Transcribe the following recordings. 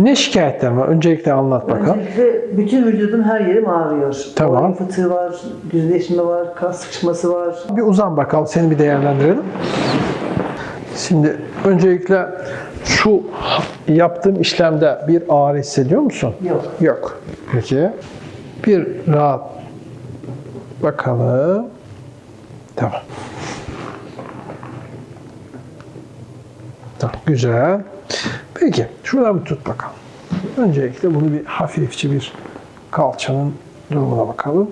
Ne şikayetler var? Öncelikle anlat bakalım. Öncelikle bütün vücudum her yerim ağrıyor. Tamam. Boyun fıtığı var, düzleşme var, kas sıkışması var. Bir uzan bakalım, seni bir değerlendirelim. Şimdi öncelikle şu yaptığım işlemde bir ağrı hissediyor musun? Yok. Yok. Peki. Bir rahat bakalım. Tamam. Tamam, güzel. Peki, şuradan bir tut bakalım. Öncelikle bunu bir hafifçe bir kalçanın durumuna bakalım.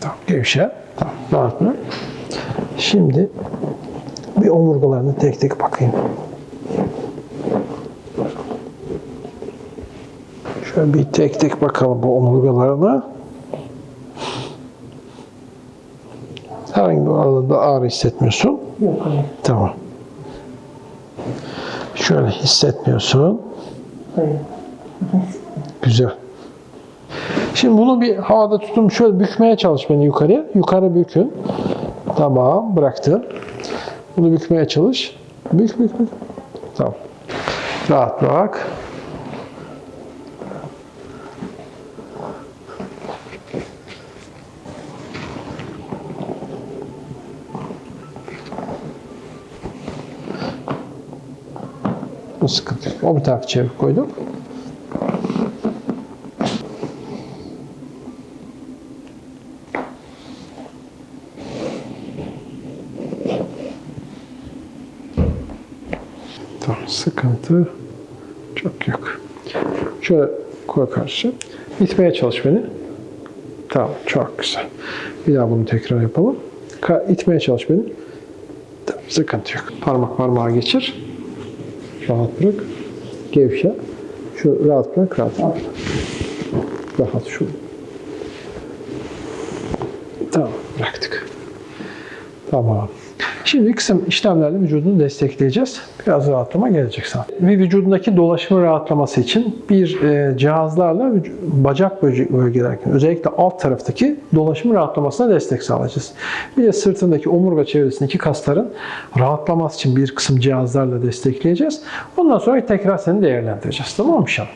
Tamam, gevşe. Tamam, rahat mı? Şimdi bir omurgalarına tek tek bakayım. Şöyle bir tek tek bakalım bu omurgalarına. Herhangi bir alanında ağrı hissetmiyorsun. Yok hayır. Tamam. Şöyle hissetmiyorsun. Hayır. Güzel. Şimdi bunu bir havada tutun şöyle bükmeye çalış beni yukarıya. Yukarı bükün. Tamam bıraktın. Bunu bükmeye çalış. Bük bük bük. Tamam. Rahat bırak. Bu sıkıntı yok. O bir tarafı çevirip koyduk. Tamam, sıkıntı çok yok. Şöyle koy karşı. İtmeye çalış beni. Tamam, çok güzel. Bir daha bunu tekrar yapalım. Ka- itmeye çalış beni. Tamam, sıkıntı yok. Parmak parmağa geçir. Rahat bırak. Gevşe. Şu rahat bırak, rahat bırak. Rahat şu. Tamam, bıraktık. Tamam. Şimdi kısım işlemlerle vücudunu destekleyeceğiz. Biraz rahatlama gelecek sana. Ve vücudundaki dolaşımı rahatlaması için bir e, cihazlarla bacak bölgelerinin özellikle alt taraftaki dolaşımı rahatlamasına destek sağlayacağız. Bir de sırtındaki omurga çevresindeki kasların rahatlaması için bir kısım cihazlarla destekleyeceğiz. Ondan sonra tekrar seni değerlendireceğiz. Tamam mı Şan?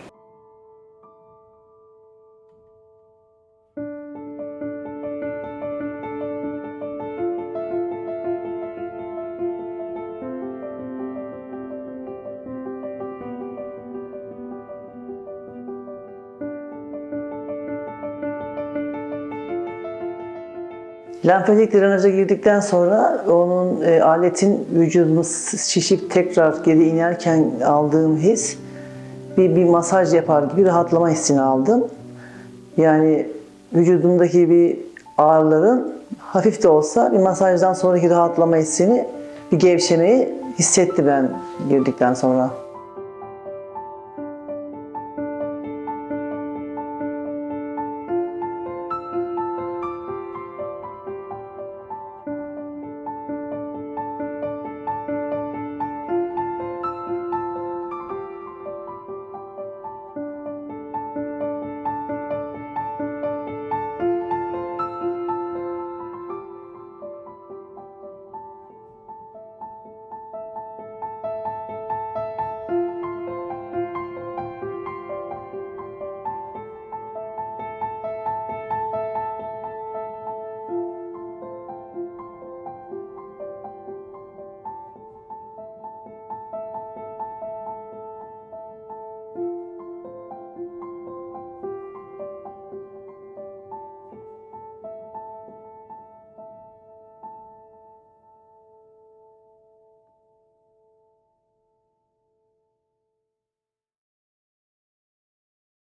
Lenfatik drenaja girdikten sonra onun e, aletin vücudunu şişip tekrar geri inerken aldığım his bir, bir masaj yapar gibi rahatlama hissini aldım. Yani vücudumdaki bir ağrıların hafif de olsa bir masajdan sonraki rahatlama hissini, bir gevşemeyi hissetti ben girdikten sonra.